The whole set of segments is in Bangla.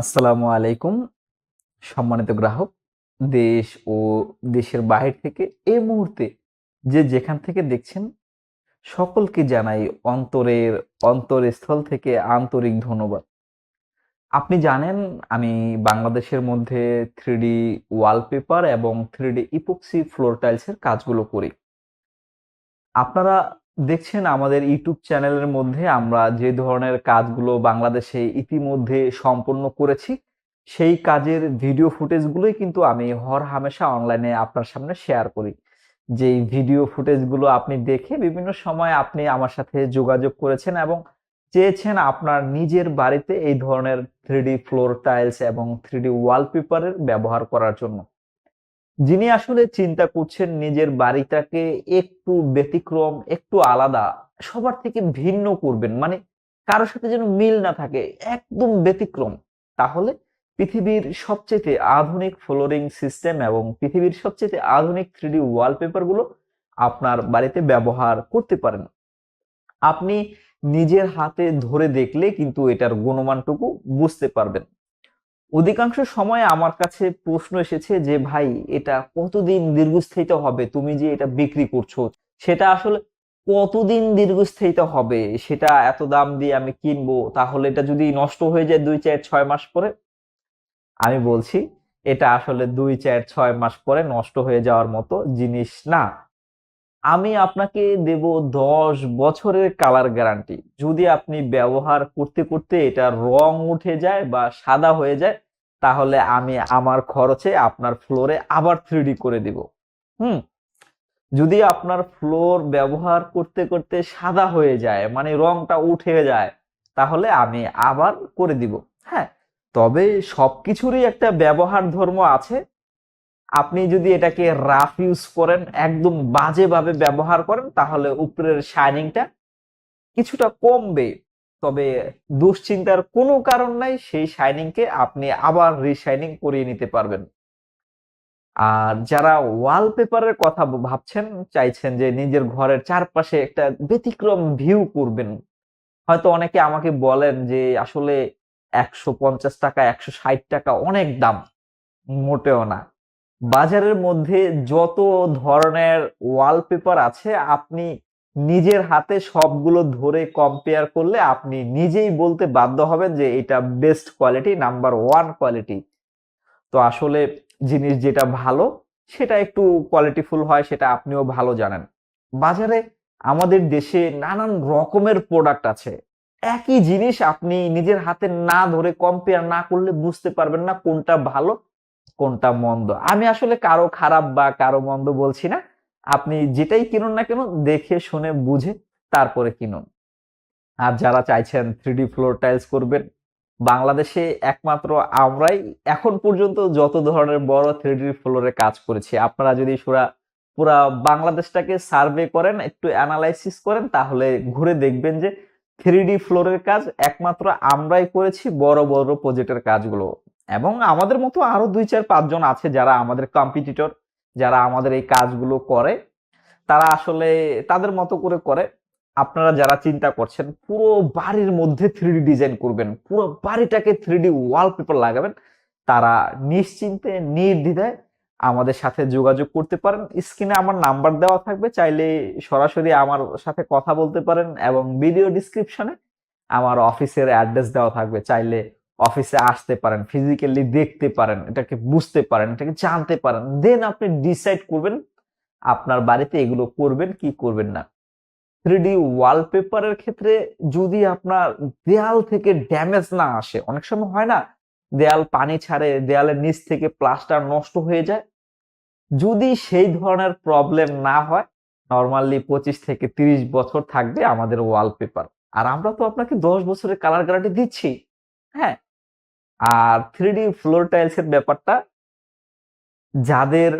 আসসালামু আলাইকুম, সম্মানিত গ্রাহক। দেশ ও দেশের বাহির থেকে এই মুহূর্তে যে যেখান থেকে দেখছেন, সকলকে জানাই অন্তরের অন্তরস্থল থেকে আন্তরিক ধন্যবাদ। আপনি জানেন, আমি বাংলাদেশের মধ্যে থ্রিডি ওয়ালপেপার এবং থ্রিডি ইপক্সি ফ্লোর টাইলসের কাজগুলো করি। আপনারা দেখছেন আমাদের ইউটিউব চ্যানেলের মধ্যে আমরা যে ধরনের কাজগুলো বাংলাদেশে ইতিমধ্যে সম্পন্ন করেছি, সেই কাজের ভিডিও ফুটেজগুলোই কিন্তু আমি হর হামেশা অনলাইনে আপনার সামনে শেয়ার করি। যেই ভিডিও ফুটেজগুলো আপনি দেখে বিভিন্ন সময় আপনি আমার সাথে যোগাযোগ করেছেন এবং চেয়েছেন আপনার নিজের বাড়িতে এই ধরনের থ্রিডি ফ্লোর টাইলস এবং থ্রিডি ওয়ালপেপারের ব্যবহার করার জন্য। যিনি আসলে চিন্তা করছেন নিজের বাড়িটাকে একটু ব্যতিক্রম, একটু আলাদা, সবার থেকে ভিন্ন করবেন মানে কারোর সাথে যেন মিল না থাকে, একদম ব্যতিক্রম, তাহলে পৃথিবীর সবচেয়ে আধুনিক ফ্লোরিং সিস্টেম এবং পৃথিবীর সবচেয়ে আধুনিক থ্রিডি ওয়ালপেপারগুলো আপনার বাড়িতে ব্যবহার করতে পারেন। আপনি নিজের হাতে ধরে দেখলে কিন্তু এটার গুণমানটুকু বুঝতে পারবেন। অধিকাংশ সময় আমার কাছে প্রশ্ন এসেছে যে, ভাই, এটা কতদিন দীর্ঘস্থায়িত হবে? তুমি যে এটা বিক্রি করছ, সেটা আসলে কতদিন দীর্ঘস্থায়িত হবে? সেটা এত দাম দিয়ে আমি কিনবো? তাহলে এটা যদি নষ্ট হয়ে যায় দুই চার ছয় মাস পরে, আমি বলছি এটা আসলে দুই চার ছয় মাস পরে নষ্ট হয়ে যাওয়ার মতো জিনিস না। আমি আপনাকে দেব দশ বছরের কালার গ্যারান্টি যদি আপনি ব্যবহার করতে করতে এটা রং উঠে যায় বা সাদা হয়ে যায়, তাহলে আমি আমার খরচে আপনার ফ্লোরে আবার থ্রিডি করে দিব। হুম? যদি আপনার ফ্লোর ব্যবহার করতে করতে সাদা হয়ে যায় মানে রংটা উঠে যায়, তাহলে আমি আবার করে দিব। হ্যাঁ? তবে সবকিছুরই একটা ব্যবহার ধর্ম আছে। আপনি যদি এটাকে রাফ ইউজ করেন, একদম বাজেভাবে ব্যবহার করেন, তাহলে উপরের শাইনিংটা কিছুটা কমবে। তবে দুশ্চিন্তার কোনো কারণ নাই, সেই শাইনিংকে আপনি আবার রিশাইনিং করিয়ে নিতে পারবেন। আর যারা ওয়ালপেপারের কথা ভাবছেন, চাইছেন যে নিজের ঘরের চারপাশে একটা ব্যতিক্রম ভিউ করবেন। হয়তো অনেকে আমাকে বলেন যে, আসলে একশো পঞ্চাশ টাকা, একশো ষাট টাকা অনেক দাম। মোটেও না। বাজারের মধ্যে যত ধরনের ওয়ালপেপার আছে, আপনি নিজের হাতে সবগুলো ধরে কম্পেয়ার করলে আপনি নিজেই বলতে বাধ্য হবেন যে এটা best quality number one quality তো আসলে জিনিস যেটা ভালো, সেটা একটু কোয়ালিটিফুল হয়, সেটা আপনিও ভালো জানেন। বাজারে আমাদের দেশে নানান রকমের প্রোডাক্ট আছে। একই জিনিস আপনি নিজের হাতে না ধরে কম্পেয়ার না করলে বুঝতে পারবেন না কোনটা ভালো কোনটা মন্দ? আমি আসলে কারও খারাপ বা কারও মন্দ বলছি না। আপনি যেটাই কিনুন না কেন, দেখে, শুনে, বুঝে, তারপরে কিনুন। আর যারা চাইছেন থ্রিডি ফ্লোর টাইলস করবেন, বাংলাদেশে একমাত্র আমরাই এখন পর্যন্ত যত ধরনের বড় থ্রিডি ফ্লোরে কাজ করেছি। আপনারা যদি সুরা পুরা বাংলাদেশটাকে সার্ভে করেন, একটু অ্যানালাইসিস করেন, তাহলে ঘুরে দেখবেন যে থ্রিডি ফ্লোরের কাজ একমাত্র আমরাই করেছি, বড় বড় প্রজেক্টের কাজগুলো। এবং আমাদের মতো আরও দুই চার পাঁচজন আছে যারা আমাদের কম্পিটিটর যারা আমাদের এই কাজগুলো করে। তারা আসলে তাদের মতো করে করে। আপনারা যারা চিন্তা করছেন, পুরো বাড়ির মধ্যে থ্রিডি ডিজাইন করবেন, পুরো বাড়িটাকে থ্রি থ্রিডি ওয়ালপেপার লাগাবেন, তারা নিশ্চিন্তে, নির্দ্বিধায় আমাদের সাথে যোগাযোগ করতে পারেন। স্ক্রিনে আমার নাম্বার দেওয়া থাকবে, চাইলে সরাসরি আমার সাথে কথা বলতে পারেন এবং ভিডিও ডিসক্রিপশনে আমার অফিসের অ্যাড্রেস দেওয়া থাকবে। চাইলে অফিসে আসতে পারেন ফিজিক্যালি দেখতে পারেন, এটাকে বুঝতে পারেন, এটাকে জানতে পারেন দেন আপনি ডিসাইড করবেন আপনার বাড়িতে এগুলো করবেন কি করবেন না। থ্রিডি ওয়ালপেপারের ক্ষেত্রে যদি আপনার দেয়াল থেকে ড্যামেজ না আসে, অনেক সময় হয় না, দেয়াল পানি ছাড়ে, দেয়ালের নিচ থেকে প্লাস্টার নষ্ট হয়ে যায়, যদি সেই ধরনের প্রবলেম না হয় নর্মালি পঁচিশ থেকে তিরিশ বছর থাকবে আমাদের ওয়ালপেপার আর আমরা তো আপনাকে দশ বছরের কালার গ্যারান্টি দিচ্ছি। হ্যাঁ আর থ্রিডি ফ্লোর টাইলস এর ব্যাপারটা যাদের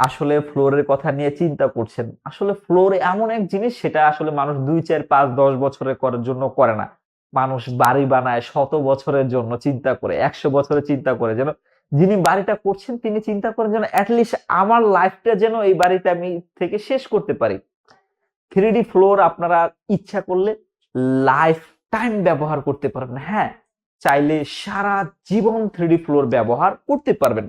আসলে ফ্লোরের কথা নিয়ে চিন্তা করছেন, আসলে ফ্লোর এমন এক জিনিস সেটা আসলে মানুষ দুই, চার, পাঁচ, দশ বছরের করার জন্য করে না। মানুষ বাড়ি বানায় শত বছরের জন্য চিন্তা করে, একশো বছরের চিন্তা করে যেন যিনি বাড়িটা করছেন তিনি চিন্তা করেন যেন অ্যাটলিস্ট আমার লাইফটা যেন এই বাড়িতে আমি থেকে শেষ করতে পারি। থ্রিডি ফ্লোর আপনারা ইচ্ছা করলে লাইফ টাইম ব্যবহার করতে পারেন হ্যাঁ চাইলে সারা জীবন থ্রিডি ফ্লোর ব্যবহার করতে পারবেন।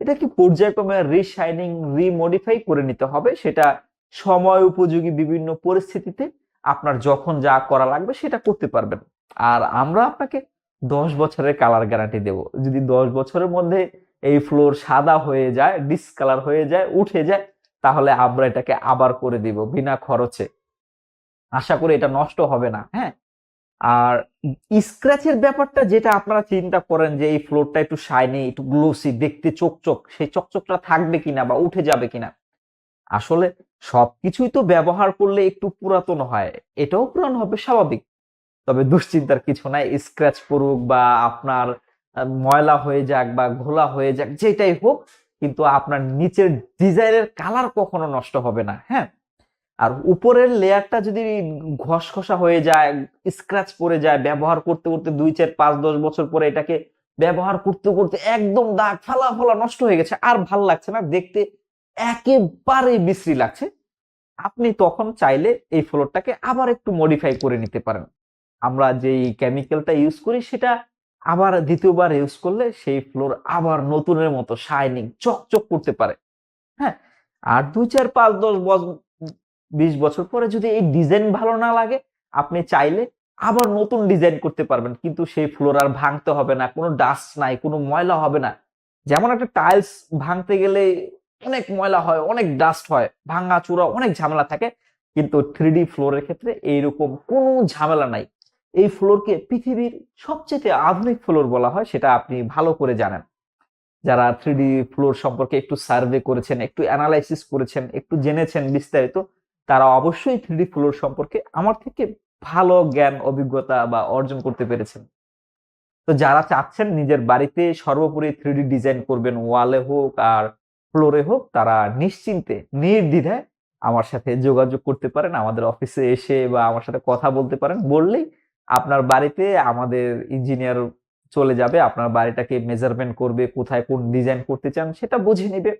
এটা কি পর্যায়ক্রমে রিশাইনিং রিমডিফাই করে নিতে হবে? সেটা সময় উপযোগী বিভিন্ন পরিস্থিতিতে আপনার যখন যা করা লাগবে সেটা করতে পারবেন। আর আমরা আপনাকে দশ বছরের কালার গ্যারান্টি দেব। যদি দশ বছরের মধ্যে এই ফ্লোর সাদা হয়ে যায় ডিসকালার হয়ে যায়, উঠে যায়, তাহলে আমরা এটাকে আবার করে দিব বিনা খরচে। আশা করি এটা নষ্ট হবে না হ্যাঁ? আর স্ক্র্যাচের ব্যাপারটা যেটা আপনারা চিন্তা করেন যে এই ফ্লোরটা একটু শাইনি একটু গ্লোসি দেখতে চকচক সেই চকচকটা থাকবে কিনা বা উঠে যাবে কিনা? আসলে সবকিছুই তো ব্যবহার করলে একটু পুরাতন হয়, এটাও পুরান হবে স্বাভাবিক। তবে দুশ্চিন্তার কিছু নাই স্ক্র্যাচ পড়ুক বা আপনার ময়লা হয়ে যাক বা ঘোলা হয়ে যাক, যেটাই হোক, কিন্তু আপনার নিচের ডিজাইনের কালার কখনো নষ্ট হবে না হ্যাঁ? আর উপরের লেয়ারটা যদি ঘষঘষা হয়ে যায় স্ক্র্যাচ পড়ে যায়, ব্যবহার করতে করতে দুই চার পাঁচ দশ বছর পরে এটাকে ব্যবহার করতে করতে একদম দাগ, ফালা ফালা নষ্ট হয়ে গেছে। আর ভালো লাগছে না, দেখতে একেবারে বিশ্রী লাগছে। আপনি তখন চাইলে এই ফ্লোরটাকে আবার একটু মডিফাই করে নিতে পারেন। আমরা যেই কেমিক্যালটা ইউজ করি, সেটা আবার দ্বিতীয়বার ইউজ করলে সেই ফ্লোর আবার নতুনের মতো শাইনিং চকচক করতে পারে। হ্যাঁ? আর দুই চার পাঁচ দশ বিশ বছর পরে যদি এই ডিজাইন ভালো না লাগে, আপনি চাইলে আবার নতুন ডিজাইন করতে পারবেন। কিন্তু সেই ফ্লোর আর ভাঙতে হবে না, কোনো ডাস্ট নাই, কোনো ময়লা হবে না। যেমন একটা টাইলস ভাঙতে গেলে অনেক ময়লা হয়, অনেক ডাস্ট হয়, ভাঙা, চূড়া, অনেক ঝামেলা থাকে। কিন্তু থ্রি ডি ফ্লোরের ক্ষেত্রে এইরকম কোনো ঝামেলা নাই। এই ফ্লোরকে পৃথিবীর সবচেয়ে আধুনিক ফ্লোর বলা হয়, সেটা আপনি ভালো করে জানেন। যারা থ্রি ডি ফ্লোর সম্পর্কে একটু সার্ভে করেছেন, একটু অ্যানালাইসিস করেছেন, একটু জেনেছেন বিস্তারিত তারা অবশ্যই থ্রি ডি ফ্লোর সম্পর্কে আমার থেকে ভালো জ্ঞান, অভিজ্ঞতা বা অর্জন করতে পেরেছেন। তো যারা চাচ্ছেন নিজের বাড়িতে সর্বোপরি থ্রি ডি ডিজাইন করবেন ওয়ালে হোক আর ফ্লোরে হোক, তারা নিশ্চিন্তে, নির্দ্বিধায় আমার সাথে যোগাযোগ করতে পারেন, আমাদের অফিসে এসে বা আমার সাথে কথা বলতে পারেন। বললেই আপনার বাড়িতে আমাদের ইঞ্জিনিয়ার চলে যাবে, আপনার বাড়িটাকে মেজারমেন্ট করবে, কোথায় কোন ডিজাইন করতে চান সেটা বুঝে নিবে।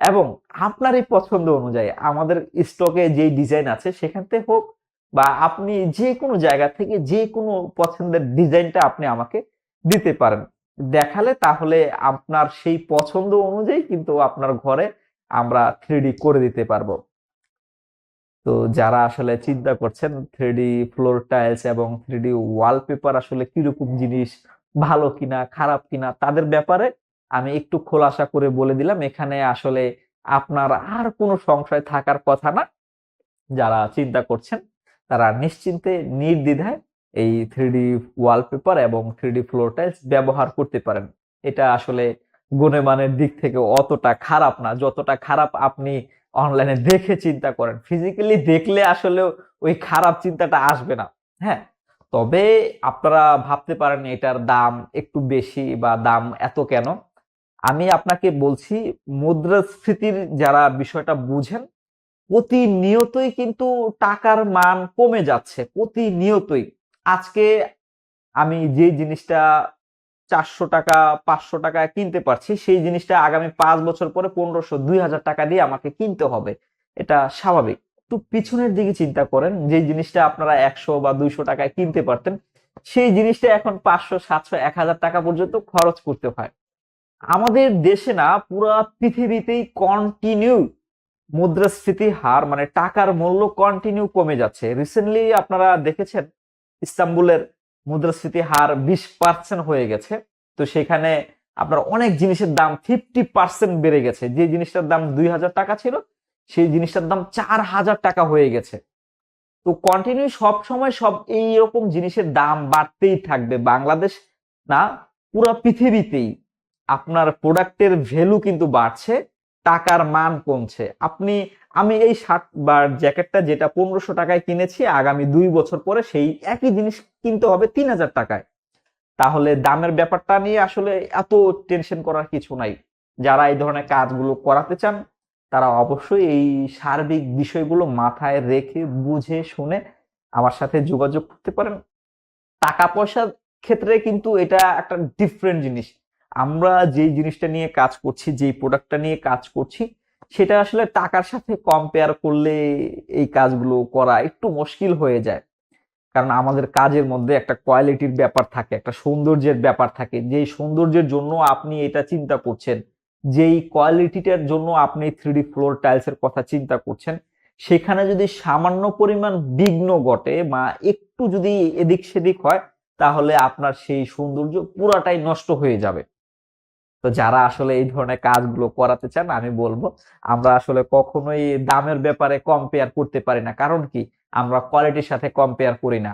এবং আপনার এই পছন্দ অনুযায়ী আমাদের স্টকে যে ডিজাইন আছে সেখান থেকে হোক বা আপনি যে কোনো জায়গা থেকে যে কোনো পছন্দের ডিজাইনটা আপনি আমাকে দিতে পারেন। দেখালে তাহলে আপনার সেই পছন্দ অনুযায়ী কিন্তু আপনার ঘরে আমরা থ্রি করে দিতে পারব। তো যারা আসলে চিন্তা করছেন থ্রিডি ফ্লোর টাইলস এবং থ্রি ওয়ালপেপার আসলে কীরকম জিনিস ভালো কিনা, খারাপ কিনা, তাদের ব্যাপারে আমি একটু খোলাসা করে বলে দিলাম, এখানে আসলে আপনার আর কোনো সংশয় থাকার কথা না। যারা চিন্তা করছেন, তারা নিশ্চিন্তে, নির্দ্বিধায় এই থ্রি ওয়ালপেপার এবং থ্রি ফ্লোর টাইলস ব্যবহার করতে পারেন। এটা আসলে গুণমানের দিক থেকে অতটা খারাপ না। যতটা খারাপ আপনি অনলাইনে দেখে চিন্তা করেন ফিজিক্যালি দেখলে আসলে ওই খারাপ চিন্তাটা আসবে না হ্যাঁ? তবে আপনারা ভাবতে পারেন এটার দাম একটু বেশি বা দাম এত কেন? আমি আপনাকে বলছি, মুদ্রাস্ফীতির যারা বিষয়টা বুঝেন, প্রতিনিয়তই কিন্তু টাকার মান কমে যাচ্ছে, প্রতিনিয়তই। আজকে আমি যে জিনিসটা চারশো টাকা, পাঁচশো টাকা কিনতে পারছি, সেই জিনিসটা আগামী পাঁচ বছর পরে পনেরোশো, দুই হাজার টাকা দিয়ে আমাকে কিনতে হবে। এটা স্বাভাবিক। একটু পিছনের দিকে চিন্তা করেন, যে জিনিসটা আপনারা একশো বা দুইশো টাকায় কিনতে পারতেন, সেই জিনিসটা এখন পাঁচশো, সাতশো, এক হাজার টাকা পর্যন্ত খরচ করতে হয়। আমাদের দেশে না পুরো পৃথিবীতেই কন্টিনিউ মুদ্রাস্ফীতি হার মানে টাকার মূল্য কন্টিনিউ কমে যাচ্ছে। রিসেন্টলি আপনারা দেখেছেন, ইস্তাম্বুলের মুদ্রাস্ফীতি হার বিশ পার্সেন্ট হয়ে গেছে। তো সেখানে আপনার অনেক জিনিসের দাম ফিফটি পার্সেন্ট বেড়ে গেছে। যে জিনিসটার দাম দুই হাজার টাকা ছিল, সেই জিনিসটার দাম চার হাজার টাকা হয়ে গেছে। তো কন্টিনিউ সব সময় সব এই রকম জিনিসের দাম বাড়তেই থাকবে। বাংলাদেশ না, পুরো পৃথিবীতেই আপনার প্রোডাক্টের ভ্যালু কিন্তু বাড়ছে, টাকার মান কমছে। আপনি, আমি এই শার্ট বা জ্যাকেটটা যেটা পনেরোশো টাকায় কিনেছি, আগামী দুই বছর পরে সেই একই জিনিস কিনতে হবে তিন হাজার টাকায়। তাহলে দামের ব্যাপারটা নিয়ে আসলে এত টেনশন করার কিছু নাই। যারা এই ধরনের কাজগুলো করাতে চান, তারা অবশ্যই এই সার্বিক বিষয়গুলো মাথায় রেখে বুঝে শুনে আমার সাথে যোগাযোগ করতে পারেন। টাকা পয়সার ক্ষেত্রে কিন্তু এটা একটা ডিফারেন্ট জিনিস। আমরা যেই জিনিসটা নিয়ে কাজ করছি, যেই প্রোডাক্টটা নিয়ে কাজ করছি, সেটা আসলে টাকার সাথে কম্পেয়ার করলে এই কাজগুলো করা একটু মুশকিল হয়ে যায়। কারণ আমাদের কাজের মধ্যে একটা কোয়ালিটির ব্যাপার থাকে, একটা সৌন্দর্যের ব্যাপার থাকে। যেই সৌন্দর্যের জন্য আপনি এটা চিন্তা করছেন, যেই কোয়ালিটিটার জন্য আপনি থ্রিডি ফ্লোর টাইলসের কথা চিন্তা করছেন, সেখানে যদি সামান্য পরিমাণ বিঘ্ন ঘটে বা একটু যদি এদিক সেদিক হয়, তাহলে আপনার সেই সৌন্দর্য পুরাটাই নষ্ট হয়ে যাবে। তো যারা আসলে এই ধরনের কাজগুলো করাতে চান, আমি বলব আমরা আসলে কখনোই দামের ব্যাপারে কম্পেয়ার করতে পারি না। কারণ কি? আমরা কোয়ালিটির সাথে কম্পেয়ার করি না।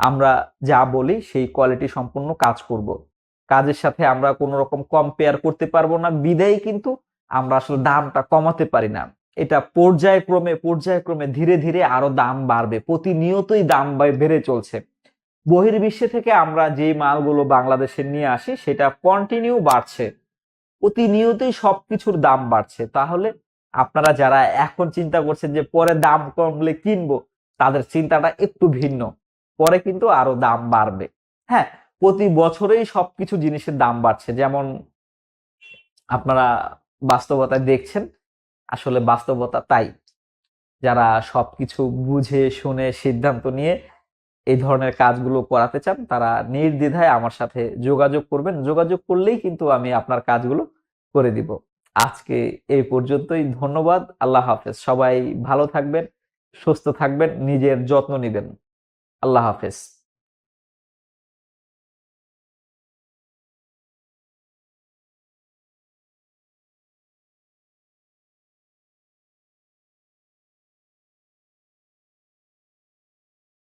আমরা যা বলি সেই কোয়ালিটি সম্পূর্ণ কাজ করব। কাজের সাথে আমরা কোনো রকম কম্পেয়ার করতে পারব না। বিদায় কিন্তু আমরা আসলে দামটা কমাতে পারি না। এটা পর্যায়ক্রমে পর্যায়ক্রমে ধীরে ধীরে আরও দাম বাড়বে। প্রতিনিয়তই দাম বেড়ে চলছে। বহির্বিশ্বে থেকে আমরা যে মালগুলো বাংলাদেশে নিয়ে আসি, সেটা কন্টিনিউ বাড়ছে। প্রতিনিয়তই সবকিছুর দাম বাড়ছে। তাহলে আপনারা যারা এখন চিন্তা করছেন যে পরে দাম কমলে কিনবো, তাদের চিন্তাটা একটু ভিন্ন। পরে কিন্তু আরও দাম বাড়বে। হ্যাঁ প্রতি বছরেই সবকিছু জিনিসের দাম বাড়ছে। যেমন আপনারা বাস্তবতায় দেখছেন, আসলে বাস্তবতা তাই। যারা সবকিছু বুঝে, শুনে সিদ্ধান্ত নিয়ে এই ধরনের কাজগুলো করাতে চান, তারা নির্দ্বিধায় আমার সাথে যোগাযোগ করবেন। যোগাযোগ করলেই কিন্তু আমি আপনার কাজগুলো করে দিব। আজকে এই পর্যন্তই, ধন্যবাদ, আল্লাহ হাফেজ। সবাই ভালো থাকবেন, সুস্থ থাকবেন, নিজের যত্ন নেবেন। আল্লাহ হাফেজ।